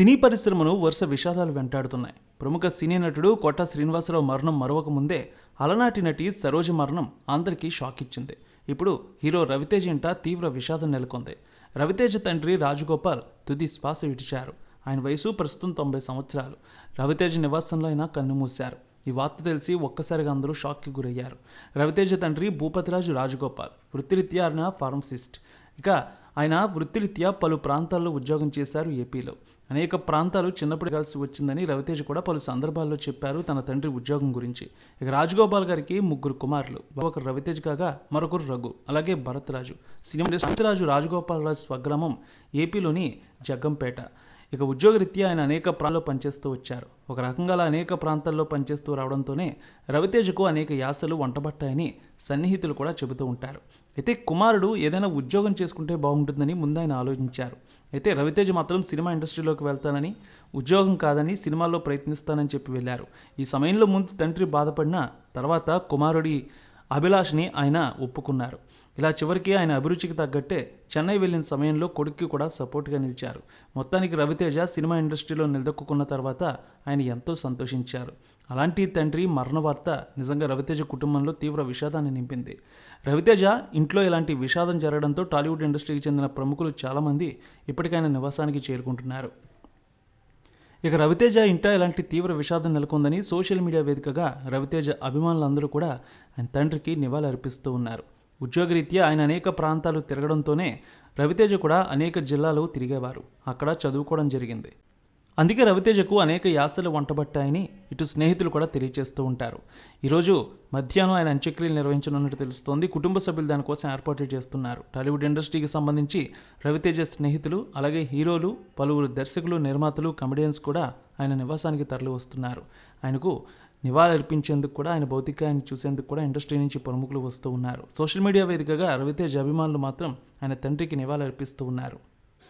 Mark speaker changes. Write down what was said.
Speaker 1: సినీ పరిశ్రమను వరుస విషాదాలు వెంటాడుతున్నాయి. ప్రముఖ సినీ నటుడు కోట శ్రీనివాసరావు మరణం మరొక ముందే అలనాటి నటి సరోజ మరణం అందరికీ షాక్ ఇచ్చింది. ఇప్పుడు హీరో రవితేజ్ ఇంట తీవ్ర విషాదం నెలకొంది. రవితేజ తండ్రి రాజగోపాల్ తుది శ్వాస విడిచారు. ఆయన వయసు ప్రస్తుతం తొంభై సంవత్సరాలు. రవితేజ నివాసంలో ఆయన కన్నుమూశారు ఈ వార్త తెలిసి ఒక్కసారిగా అందరూ షాక్కి గురయ్యారు. రవితేజ తండ్రి భూపతిరాజు రాజగోపాల్ వృత్తిరీత్యా ఆయన ఫార్మసిస్ట్. ఇక ఆయన వృత్తిరీత్యా పలు ప్రాంతాల్లో ఉద్యోగం చేశారు ఏపీలో. అనేక ప్రాంతాలు చిన్నప్పుడు కలిసి వచ్చిందని రవితేజ కూడా పలు సందర్భాల్లో చెప్పారు తన తండ్రి ఉద్యోగం గురించి. ఇక రాజగోపాల్ గారికి ముగ్గురు కుమారులు ఒకరు రవితేజ్ కాగా మరొకరు రఘు అలాగే భరత్రాజు సినిమా శాంతిరాజు రాజగోపాల్ రాజు స్వగ్రామం ఏపీలోని జగ్గంపేట. ఇక ఉద్యోగరీత్యా ఆయన అనేక ప్రాంతాల్లో పనిచేస్తూ వచ్చారు. ఒక రకంగా అలా అనేక ప్రాంతాల్లో పనిచేస్తూ రావడంతోనే రవితేజకు అనేక యాసలు వంటబట్టాయని సన్నిహితులు కూడా చెబుతూ ఉంటారు. అయితే కుమారుడు ఏదైనా ఉద్యోగం చేసుకుంటే బాగుంటుందని ముందు ఆయన ఆలోచించారు. అయితే రవితేజ మాత్రం సినిమా ఇండస్ట్రీలోకి వెళ్తానని ఉద్యోగం కాదని సినిమాల్లో ప్రయత్నిస్తానని చెప్పి వెళ్ళారు. ఈ సమయంలో ముందు తండ్రి బాధపడిన తర్వాత కుమారుడి అభిలాష్ని ఆయన ఒప్పుకున్నారు. ఇలా చివరికి ఆయన అభిరుచికి తగ్గట్టే చెన్నై వెళ్ళిన సమయంలో కొడుక్కి కూడా సపోర్ట్గా నిలిచారు. మొత్తానికి రవితేజ సినిమా ఇండస్ట్రీలో నిలదొక్కున్న తర్వాత ఆయన ఎంతో సంతోషించారు. అలాంటి తండ్రి మరణ వార్త నిజంగా రవితేజ కుటుంబంలో తీవ్ర విషాదాన్ని నింపింది. రవితేజ ఇంట్లో ఇలాంటి విషాదం జరగడంతో టాలీవుడ్ ఇండస్ట్రీకి చెందిన ప్రముఖులు చాలామంది ఇప్పటికైనా నివాసానికి చేరుకుంటున్నారు. ఇక రవితేజ ఇంట ఇలాంటి తీవ్ర విషాదం నెలకొందని సోషల్ మీడియా వేదికగా రవితేజ అభిమానులందరూ కూడా ఆయన తండ్రికి నివాళులర్పిస్తూ ఉన్నారు. ఉద్యోగరీత్యా ఆయన అనేక ప్రాంతాలు తిరగడంతోనే రవితేజ కూడా అనేక జిల్లాలు తిరిగేవారు. అక్కడ చదువుకోవడం జరిగింది. అందుకే రవితేజకు అనేక యాసలు వంటబట్టాయని ఇటు స్నేహితులు కూడా తెలియజేస్తూ ఉంటారు. ఈరోజు మధ్యాహ్నం ఆయన అంత్యక్రియలు నిర్వహించనున్నట్టు తెలుస్తోంది. కుటుంబ సభ్యులు దానికోసం ఏర్పాట్లు చేస్తున్నారు. టాలీవుడ్ ఇండస్ట్రీకి సంబంధించి రవితేజ స్నేహితులు అలాగే హీరోలు పలువురు దర్శకులు నిర్మాతలు కమెడియన్స్ కూడా ఆయన నివాసానికి తరలి వస్తున్నారు ఆయనకు నివాళులర్పించేందుకు కూడా ఆయన భౌతికాన్ని చూసేందుకు కూడా ఇండస్ట్రీ నుంచి ప్రముఖులు వస్తూ ఉన్నారు. సోషల్ మీడియా వేదికగా రవితేజ అభిమానులు మాత్రం ఆయన తండ్రికి నివాళులర్పిస్తూ ఉన్నారు.